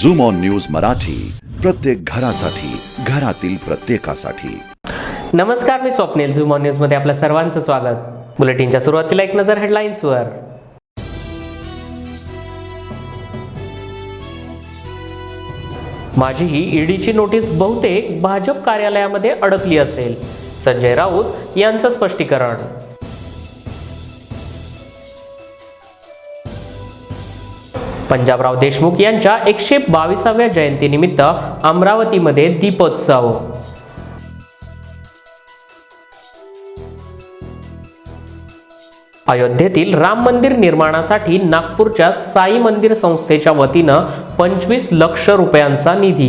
Zoom on news Marathi प्रत्येक घरासाठी घरातील प्रत्येकासाठी. नमस्कार मी स्वप्नील. झुमॉन न्यूजमध्ये आपल्या सर्वांचं स्वागत. बुलेटिनच्या सुरुवातीला एक नजर हेडलाईन्सवर. माझी ही ईडीची नोटीस बहुतेक भाजप कार्यालयामध्ये अडकली असेल. संजय राऊत यांचं स्पष्टीकरण. पंजाबराव देशमुख यांच्या एकशे बावीसाव्या जयंतीनिमित्त अमरावतीमध्ये दीपोत्सव. अयोध्येतील राम मंदिर निर्माणासाठी नागपूरच्या साई मंदिर संस्थेच्या वतीनं पंचवीस लक्ष रुपयांचा निधी.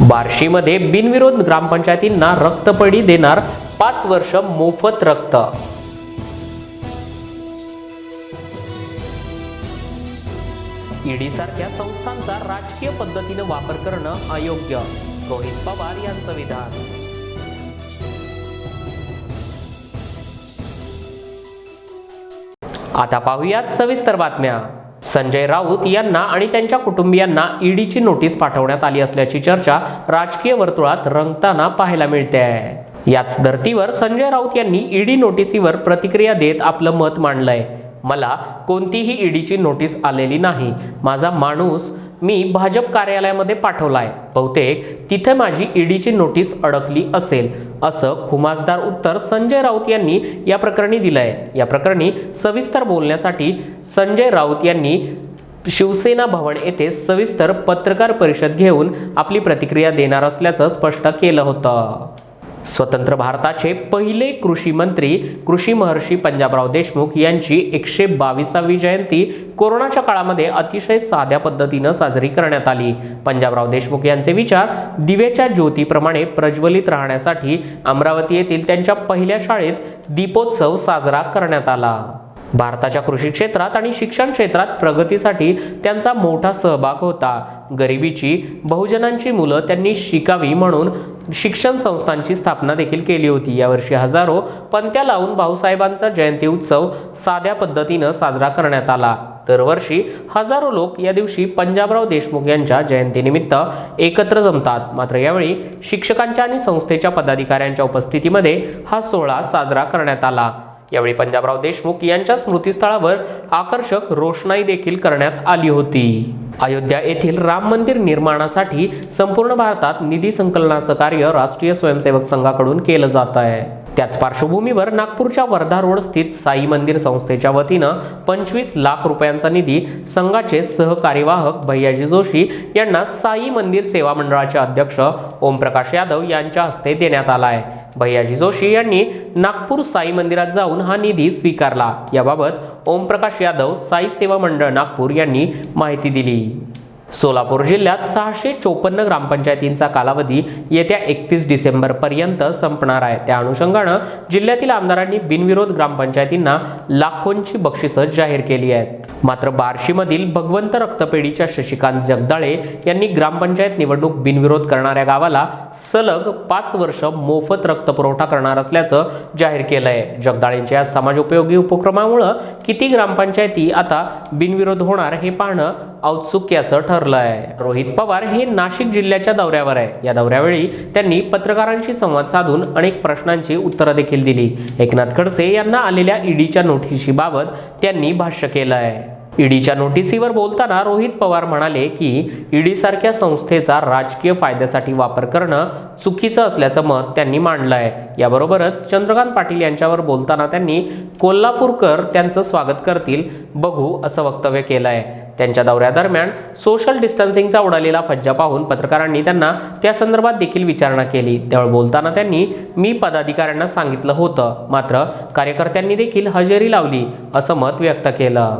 बार्शीमध्ये बिनविरोध ग्रामपंचायतींना रक्तपडी देणार पाच वर्ष मोफत रक्त. ईडी सारख्या संस्थांचा राजकीय पद्धतीनं वापर करणं अयोग्य. रोहित पवार यांचं विधान. आता पाहूयात सविस्तर बातम्या. संजय राऊत यांना आणि त्यांच्या कुटुंबियांना ईडीची नोटीस पाठवण्यात आली असल्याची चर्चा राजकीय वर्तुळात रंगताना पाहायला मिळते. आहे याच धर्तीवर संजय राऊत यांनी ईडी नोटिसीवर प्रतिक्रिया देत आपलं मत मांडलंय. मला कोणतीही ईडीची नोटीस आलेली नाही. माझा माणूस मी भाजप कार्यालयामध्ये पाठवला आहे बहुतेक तिथे माझी ईडीची नोटीस अडकली असेल असं खुमासदार उत्तर संजय राऊत यांनी या प्रकरणी दिलं आहे या प्रकरणी सविस्तर बोलण्यासाठी संजय राऊत यांनी शिवसेना भवन येथे सविस्तर पत्रकार परिषद घेऊन आपली प्रतिक्रिया देणार असल्याचं स्पष्ट केलं होतं. स्वतंत्र भारताचे पहिले कृषी मंत्री कृषी महर्षी पंजाबराव देशमुख यांची एकशे बावीसावी जयंती कोरोनाच्या काळामध्ये अतिशय साध्या पद्धतीनं साजरी करण्यात आली. पंजाबराव देशमुख यांचे विचार दिवेच्या ज्योतीप्रमाणे प्रज्वलित राहण्यासाठी अमरावती येथील त्यांच्या पहिल्या शाळेत दीपोत्सव साजरा करण्यात आला. भारताच्या कृषी क्षेत्रात आणि शिक्षण क्षेत्रात प्रगतीसाठी त्यांचा मोठा सहभाग होता. गरिबीची बहुजनांची मुलं त्यांनी शिकावी म्हणून शिक्षण संस्थांची स्थापना देखील केली होती. यावर्षी हजारो पंत्या लावून भाऊसाहेबांचा जयंती उत्सव साध्या पद्धतीनं साजरा करण्यात आला. दरवर्षी हजारो लोक या दिवशी पंजाबराव देशमुख यांच्या जयंतीनिमित्त एकत्र जमतात. मात्र यावेळी शिक्षकांच्या आणि संस्थेच्या पदाधिकाऱ्यांच्या उपस्थितीमध्ये हा सोहळा साजरा करण्यात आला. यावेळी पंजाबराव देशमुख यांच्या स्मृतीस्थळावर आकर्षक रोषणाई देखील करण्यात आली होती. अयोध्या येथील राम मंदिर निर्माणासाठी संपूर्ण भारतात निधी संकलनाचं कार्य राष्ट्रीय स्वयंसेवक संघाकडून केलं जात आहे. त्याच पार्श्वभूमीवर नागपूरच्या वर्धा रोड स्थित साई मंदिर संस्थेच्या वतीनं पंचवीस लाख रुपयांचा निधी संघाचे सहकार्यवाहक भैयाजी जोशी यांना साई मंदिर सेवा मंडळाचे अध्यक्ष ओमप्रकाश यादव यांच्या हस्ते देण्यात आला आहे. भैयाजी जोशी यांनी नागपूर साई मंदिरात जाऊन हा निधी स्वीकारला. याबाबत ओमप्रकाश यादव साई सेवा मंडळ नागपूर यांनी माहिती दिली. सोलापूर जिल्ह्यात सहाशे चोपन्न ग्रामपंचायतींचा कालावधी येत्या एकतीस डिसेंबर पर्यंत संपणार आहे. त्या अनुषंगानं जिल्ह्यातील आमदारांनी बिनविरोध ग्रामपंचायतींना लाखोंची बक्षिसं जाहीर केली आहेत. मात्र बार्शीमधील भगवंत रक्तपेढीच्या शशिकांत जगदाळे यांनी ग्रामपंचायत निवडणूक बिनविरोध करणाऱ्या गावाला सलग पाच वर्ष मोफत रक्तपुरवठा करणार असल्याचं जाहीर केलं आहे जगदाळेंच्या या समाजोपयोगी उपक्रमामुळं किती ग्रामपंचायती आता बिनविरोध होणार हे पाहणं औत्सुक्याचं ठरलं ठरलं आहे रोहित पवार हे नाशिक जिल्ह्याच्या दौऱ्यावर आहे. या दौऱ्यावेळी त्यांनी पत्रकारांशी संवाद साधून अनेक प्रश्नांची उत्तरं देखील दिली. एकनाथ खडसे यांना आलेल्या ईडीच्या नोटिशीबाबत त्यांनी भाष्य केलं आहे ईडीच्या नोटिसीवर बोलताना रोहित पवार म्हणाले की ईडी सारख्या संस्थेचा राजकीय फायद्यासाठी वापर करणं चुकीचं असल्याचं मत त्यांनी मांडलं आहे याबरोबरच चंद्रकांत पाटील यांच्यावर बोलताना त्यांनी कोल्हापूरकर त्यांचं स्वागत करतील बघू असं वक्तव्य केलं आहे त्यांच्या दौऱ्यादरम्यान सोशल डिस्टन्सिंगचा उडालेला फज्जा पाहून पत्रकारांनी त्यांना त्या संदर्भात देखील विचारणा केली. त्यावेळी बोलताना त्यांनी मी पदाधिकाऱ्यांना सांगितलं होतं. मात्र कार्यकर्त्यांनी देखील हजेरी लावली असं मत व्यक्त केलं.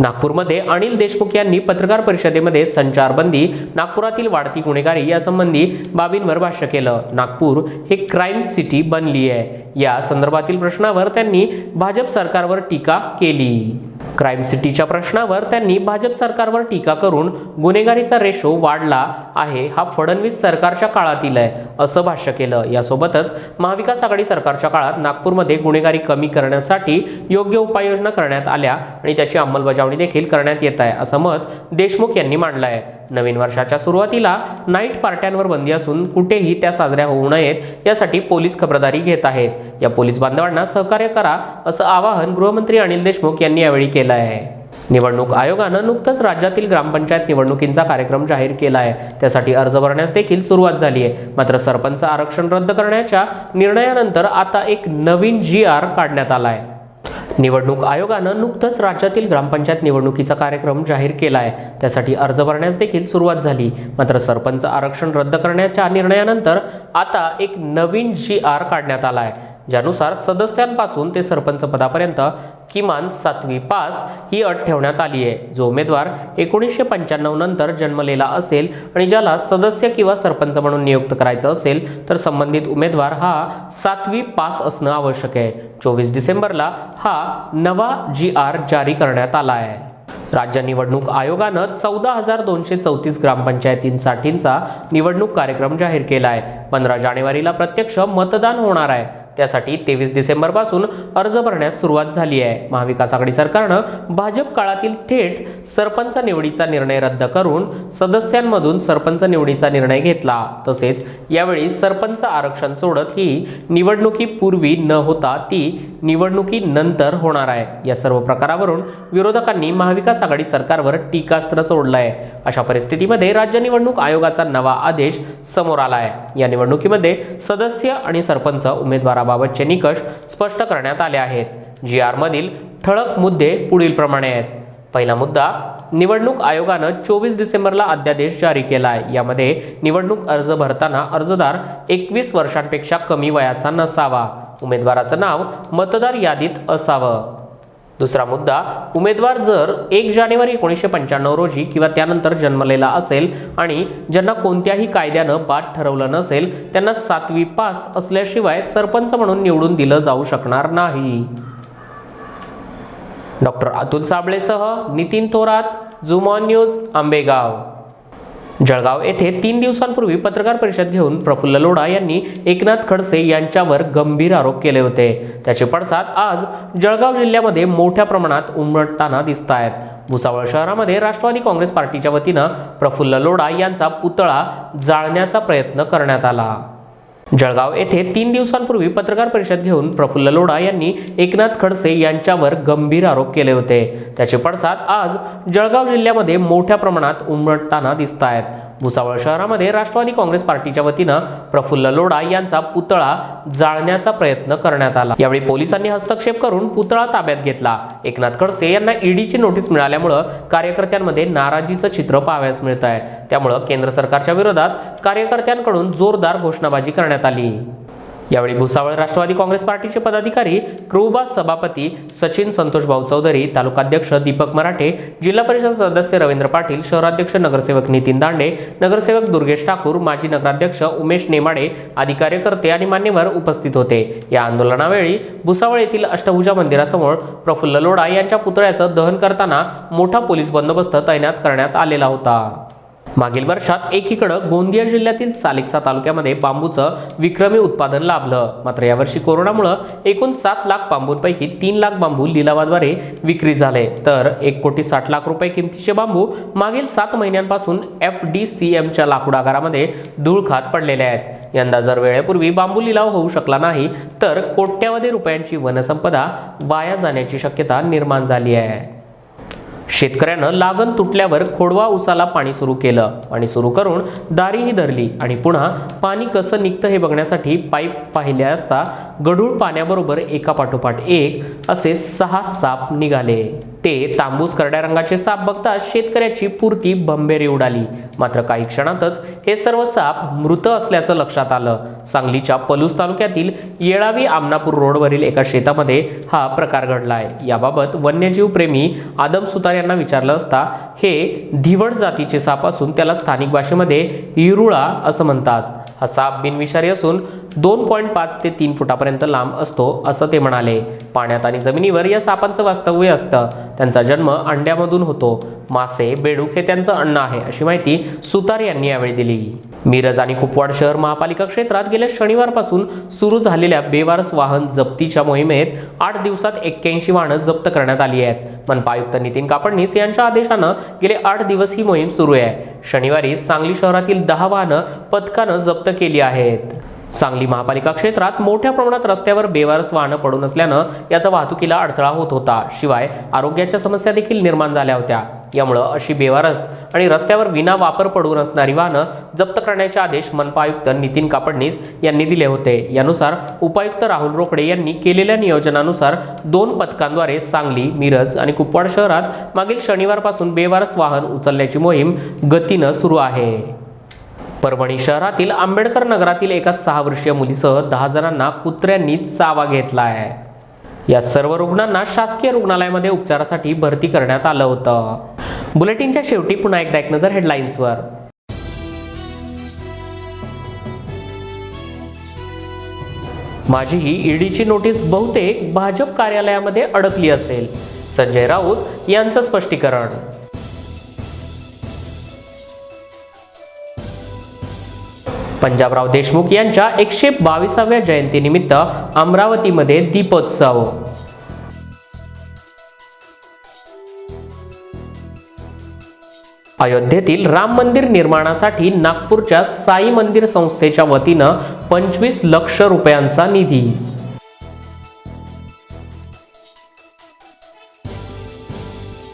नागपूरमध्ये अनिल देशमुख यांनी पत्रकार परिषदेमध्ये संचारबंदी नागपुरातील वाढती गुन्हेगारी यासंबंधी बाबींवर भाष्य केलं. नागपूर हे क्राईम सिटी बनली आहे या संदर्भातील प्रश्नावर त्यांनी भाजप सरकारवर टीका केली. क्राईम सिटीच्या प्रश्नावर त्यांनी भाजप सरकारवर टीका करून गुन्हेगारीचा रेशो वाढला आहे हा फडणवीस सरकारच्या काळातील आहे असं भाष्य केलं. यासोबतच महाविकास आघाडी सरकारच्या काळात नागपूरमध्ये गुन्हेगारी कमी करण्यासाठी योग्य उपाययोजना करण्यात आल्या आणि त्याची अंमलबजावणी देखील करण्यात येत आहे असं मत देशमुख यांनी मांडलं आहे. नवीन वर्षाच्या सुरुवातीला नाईट पार्ट्यांवर बंदी असून कुठेही त्या साजऱ्या होऊ नयेत यासाठी पोलीस खबरदारी घेत आहेत. या पोलीस बांधवांना सहकार्य करा असं आवाहन गृहमंत्री अनिल देशमुख यांनी यावेळी केलं आहे. निवडणूक आयोगानं नुकतंच राज्यातील ग्रामपंचायत निवडणुकींचा कार्यक्रम जाहीर केला आहे. त्यासाठी अर्ज भरण्यास देखील सुरुवात झाली आहे. मात्र सरपंच आरक्षण रद्द करण्याच्या निर्णयानंतर आता एक नवीन जी आर काढण्यात आला आहे. निवडणूक आयोगानं नुकतंच राज्यातील ग्रामपंचायत निवडणुकीचा कार्यक्रम जाहीर केला आहे त्यासाठी अर्ज भरण्यास देखील सुरुवात झाली. मात्र सरपंच आरक्षण रद्द करण्याच्या निर्णयानंतर आता एक नवीन जी आर काढण्यात आला आहे ज्यानुसार सदस्यांपासून ते सरपंच पदापर्यंत किमान सातवी पास ही अट ठेवण्यात आली आहे. जो उमेदवार एकोणीसशे पंच्याण्णव नंतर जन्मलेला असेल आणि ज्याला सदस्य किंवा सरपंच म्हणून नियुक्त करायचं असेल तर संबंधित उमेदवार हा सातवी पास असणं आवश्यक आहे. चोवीस डिसेंबरला हा नवा जी आर जारी करण्यात आला आहे. राज्य निवडणूक आयोगानं चौदा हजार दोनशे चौतीस ग्रामपंचायतींसाठींचा निवडणूक कार्यक्रम जाहीर केला आहे पंधरा जानेवारीला प्रत्यक्ष मतदान होणार आहे. त्यासाठी तेवीस डिसेंबरपासून अर्ज भरण्यास सुरुवात झाली आहे. महाविकास आघाडी सरकारनं भाजप काळातील थेट सरपंच निवडीचा निर्णय रद्द करून सदस्यांमधून सरपंच निवडीचा निर्णय घेतला. तसेच यावेळी सरपंच आरक्षण सोडत ही निवडणुकीपूर्वी न होता ती निवडणुकीनंतर होणार आहे. या सर्व प्रकारावरून विरोधकांनी महाविकास आघाडी सरकारवर टीकास्त्र सोडलं आहे अशा परिस्थितीमध्ये राज्य निवडणूक आयोगाचा नवा आदेश समोर आला आहे या निवडणुकीमध्ये सदस्य आणि सरपंच उमेदवार उमेदवाराबाबतचे निकष स्पष्ट करण्यात आले आहेत. जी आरमधील ठळक मुद्दे पुढीलप्रमाणे आहेत. पहिला मुद्दा निवडणूक आयोगानं चोवीस डिसेंबरला अध्यादेश जारी केला आहे यामध्ये निवडणूक अर्ज भरताना अर्जदार एकवीस वर्षांपेक्षा कमी वयाचा नसावा. उमेदवाराचं नाव मतदार यादीत असावं. दुसरा मुद्दा उमेदवार जर एक जानेवारी एकोणीसशे पंच्याण्णव रोजी किंवा त्यानंतर जन्मलेला असेल आणि ज्यांना कोणत्याही कायद्यानं बाद ठरवलं नसेल त्यांना सातवी पास असल्याशिवाय सरपंच म्हणून निवडून दिलं जाऊ शकणार नाही. Doctor Atul साबळेसह Nitin Thorat zoom on news Ambegaon. Jalgaon येथे तीन दिवसांपूर्वी पत्रकार परिषद घेऊन प्रफुल्ल लोढा यांनी एकनाथ खडसे यांच्यावर गंभीर आरोप केले होते. त्याचे पडसाद आज जळगाव जिल्ह्यामध्ये मोठ्या प्रमाणात उमटताना दिसत आहेत भुसावळ शहरामध्ये राष्ट्रवादी काँग्रेस पार्टीच्या वतीनं प्रफुल्ल लोढा यांचा पुतळा जाळण्याचा प्रयत्न करण्यात आला. जळगाव येथे तीन दिवसांपूर्वी पत्रकार परिषद घेऊन प्रफुल्ल लोढा यांनी एकनाथ खडसे यांच्यावर गंभीर आरोप केले होते. त्याचे पडसाद आज जळगाव जिल्ह्यामध्ये मोठ्या प्रमाणात उमटताना दिसत आहेत भुसावळ शहरामध्ये राष्ट्रवादी काँग्रेस पार्टीच्या वतीनं प्रफुल्ल लोढा यांचा पुतळा जाळण्याचा प्रयत्न करण्यात आला. यावेळी पोलिसांनी हस्तक्षेप करून पुतळा ताब्यात घेतला. एकनाथ खडसे यांना ईडीची नोटीस मिळाल्यामुळं कार्यकर्त्यांमध्ये नाराजीचं चित्र पाहावयास मिळत आहे त्यामुळं केंद्र सरकारच्या विरोधात कार्यकर्त्यांकडून जोरदार घोषणाबाजी करण्यात आली. यावेळी भुसावळ राष्ट्रवादी काँग्रेस पार्टीचे पदाधिकारी क्रुबा सभापती सचिन संतोषभाऊ चौधरी तालुकाध्यक्ष दीपक मराठे जिल्हा परिषद सदस्य रवींद्र पाटील शहराध्यक्ष नगरसेवक नितीन दांडे नगरसेवक दुर्गेश ठाकूर माजी नगराध्यक्ष उमेश नेमाडे आदी कार्यकर्ते आणि मान्यवर उपस्थित होते. या आंदोलनावेळी भुसावळ येथील अष्टभुजा मंदिरासमोर प्रफुल्ल लोढा यांच्या पुतळ्याचं दहन करताना मोठा पोलीस बंदोबस्त तैनात करण्यात आलेला होता. मागील वर्षात एकीकडं गोंदिया जिल्ह्यातील सालेक्सा तालुक्यामध्ये बांबूचं विक्रमी उत्पादन लाभलं. मात्र यावर्षी कोरोनामुळं एकूण सात लाख बांबूंपैकी तीन लाख बांबू लिलावाद्वारे विक्री झाले. तर एक कोटी साठ लाख रुपये किमतीचे बांबू मागील सात महिन्यांपासून एफ डी सी एमच्या लाकूड आगारामध्ये धूळखात पडलेले आहेत. यंदा जर वेळेपूर्वी बांबू लिलाव होऊ शकला नाही तर कोट्यावधी रुपयांची वनसंपदा वाया जाण्याची शक्यता निर्माण झाली आहे. शेतकऱ्यानं लागण तुटल्यावर खोडवा उसाला पाणी सुरू केलं. पाणी सुरू करून दारीही धरली आणि पुन्हा पाणी कसं निघतं हे बघण्यासाठी पाईप पाहिले असता गढूळ पाण्याबरोबर एका पाठोपाठ एक असे सहा साप निघाले. ते तांबूस करड्या रंगाचे साप बघताच शेतकऱ्याची पुरती बंबेरी उडाली. मात्र काही क्षणातच हे सर्व साप मृत असल्याचं लक्षात आलं. सांगलीच्या पलूस तालुक्यातील येळावी आमनापूर रोडवरील एका शेतामध्ये हा प्रकार घडलाय. याबाबत वन्यजीव प्रेमी आदम सुतार यांना विचारलं असता हे धिवड जातीचे साप असून त्याला स्थानिक भाषेमध्ये इरुळा असं म्हणतात. हा साप बिनविषारी असून दोन पॉईंट पाच ते तीन फुटापर्यंत लांब असतो असं ते म्हणाले. पाण्यात आणि जमिनीवर या सापांचं वास्तव्य असतं. त्यांचा जन्म अंड्यामधून होतो. मासे बेडूक हे त्यांचं अन्न आहे अशी माहिती सुतार यांनी यावेळी दिली. मिरज आणि कुपवाड शहर महापालिका क्षेत्रात गेल्या शनिवारपासून सुरू झालेल्या बेवारस वाहन जप्तीच्या मोहिमेत आठ दिवसात एक्क्याऐंशी वाहनं जप्त करण्यात आली आहेत. मनपा आयुक्त नितीन कापडणीस यांच्या आदेशानं गेले आठ दिवस ही मोहीम सुरू आहे. शनिवारी सांगली शहरातील दहा वाहनं पथकानं जप्त केली आहेत. सांगली महापालिका क्षेत्रात मोठ्या प्रमाणात रस्त्यावर बेवारस वाहनं पडून असल्यानं याचा वाहतुकीला अडथळा होत होता. शिवाय आरोग्याच्या समस्या देखील निर्माण झाल्या होत्या. यामुळं अशी बेवारस आणि रस्त्यावर विना वापर पडून असणारी वाहनं जप्त करण्याचे आदेश मनपा आयुक्त नितीन कापडणीस यांनी दिले होते. यानुसार उपायुक्त राहुल रोकडे यांनी केलेल्या नियोजनानुसार दोन पथकांद्वारे सांगली मिरज आणि कुपवाड शहरात मागील शनिवारपासून बेवारस वाहन उचलण्याची मोहीम गतीनं सुरू आहे. परभणी शहरातील आंबेडकर नगरातील एका सहा वर्षीय मुलीसह दहा जणांना कुत्र्यांनी चावा घेतला आहे. या सर्व रुग्णांना शासकीय रुग्णालयामध्ये उपचारासाठी भरती करण्यात आलं होतं. बुलेटिनच्या शेवटी पुन्हा एकदा एक नजर हेडलाईन्सवर माझी ही ईडीची नोटीस बहुतेक भाजप कार्यालयामध्ये अडकली असेल. संजय राऊत यांचं स्पष्टीकरण. पंजाबराव देशमुख यांच्या एकशे बावीसाव्या जयंतीनिमित्त अमरावतीमध्ये दीपोत्सव. अयोध्येतील राम मंदिर निर्माणासाठी नागपूरच्या साई मंदिर संस्थेच्या वतीनं पंचवीस लक्ष रुपयांचा निधी.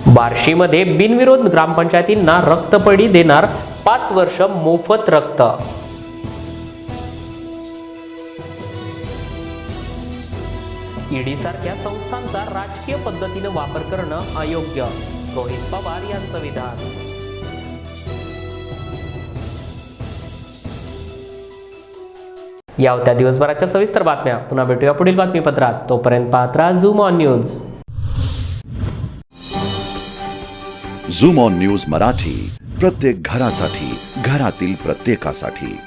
बार्शीमध्ये बिनविरोध ग्रामपंचायतींना रक्तपडी देणार पाच वर्ष मोफत रक्त. ईडी सारख्या संस्थांचा राजकीय पद्धतीनं वापर करणं अयोग्य. रोहित पवार यांचं विधान. या होत्या दिवसभराच्या सविस्तर बातम्या. पुन्हा भेटूया पुढील बातमीपत्रात. तोपर्यंत Patra zoom on news. Zoom on news Marathi प्रत्येक घरासाठी घरातील प्रत्येकासाठी.